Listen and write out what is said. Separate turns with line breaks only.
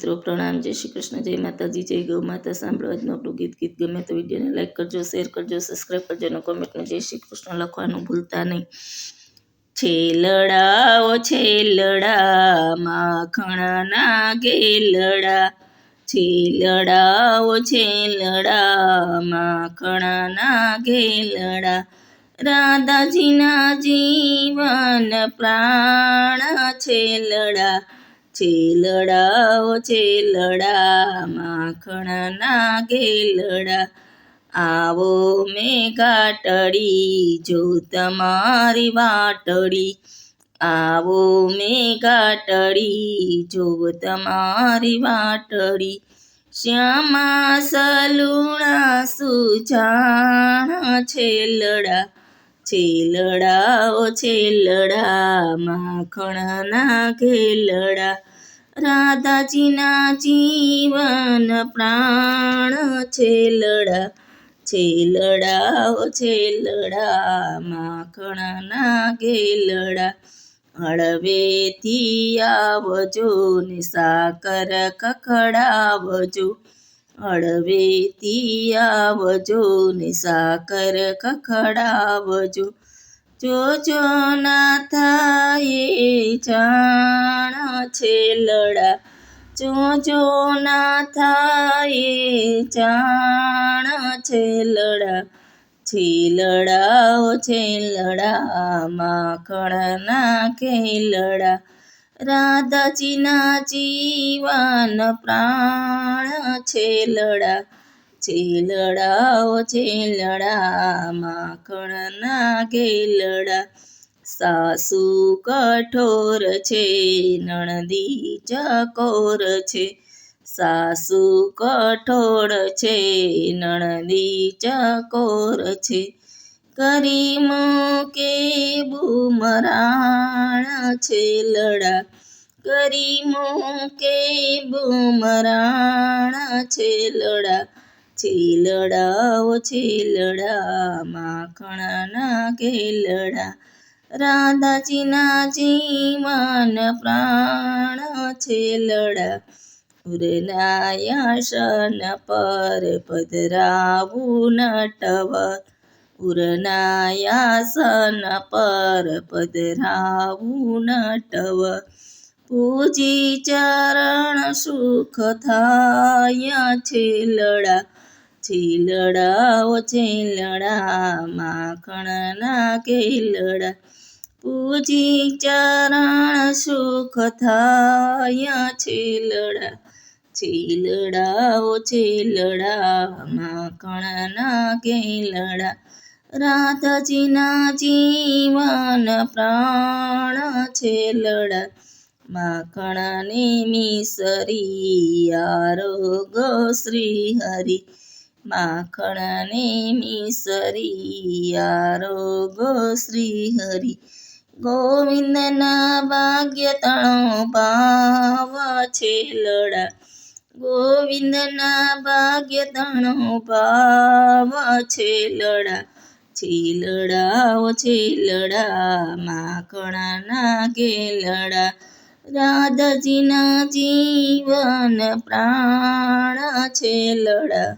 મિત્રો, પ્રણામ. જય શ્રી કૃષ્ણ. જય માતાજી. જય ગૌ માતા. સાંભળો આજનું આપણું ગીત. ગીત ગમે તો વિડીયોને લાઈક કરજો, શેર કરજો સબસ્ક્રાઈબ કરજો અને કોમેન્ટમાં જય શ્રી કૃષ્ણ લખવાનું ભૂલતા નહીં. છે લડાઓ છે લડા. માખણના ગેલડા માખણા ના માખણના ગેલડા રાધાજીના જીવન પ્રાણ છેલડા છેલડાઓ છેલડા માખણના ગેલડા આવો મેં કાટડી જો તમારી વાટડી આવો મેં કાટડી જો તમારી વાટડી શ્યામા સલુણા સુજાણ છેલડા છેલડા માખણના ઘેલડા રાધાજીના જીવન પ્રાણ છેલડા છેલડાઓ છેલડા માખણના ઘેલડા હળવેથી આવજો ને સાકર કકડાવજો હળવેથી આવજો ને સાકર કકડાવજો જોજો ના થાય જાણ છેલડા જોજો ના થાય જાણ છેલડા છેલડાઓ છેલડા માખણના ખેલડા રાધાજીના જીવન પ્રાણ છેલડા છેલડાઓ છેલડા માખણના ગેલડા સાસુ કઠોર છે નણદી ચકોર છે. સાસુ કઠોળ છે નણદી ચકોર છે. કરી મૂકે બુમરાણ છેલડા કરી મૂકે બુમરાણ છેલડા ઓ છેલડા માખણના ગેલડા રાધાજીના જીવન પ્રાણ છેલડા. ઉરનાયાસન પર પધરાવું નટવર. ઉરનાયાસન પર પધરાવું નટવર. પૂજી ચરણ સુખ થાય છેલડા. છેલડાઓ છેલડા માખણના કેલડા. પૂજી ચરણ સુખ થાય છેલડા છેલડાઓ છેલડા માખણના કેલડા. રાધાજીના જીવન પ્રાણ છેલડા. માખણને મિસરી આરોગો શ્રી હરિ માખણને મિસરી આરોગો શ્રી હરિ ગોવિંદના ભાગ્ય તણો ભાવ છે લડા. ગોવિંદના ભાગ્ય તણો પાવ છેલડા છેલડાઓ છેલડા માખણાના ગેલડા રાધાજીના જીવન પ્રાણ છેલડા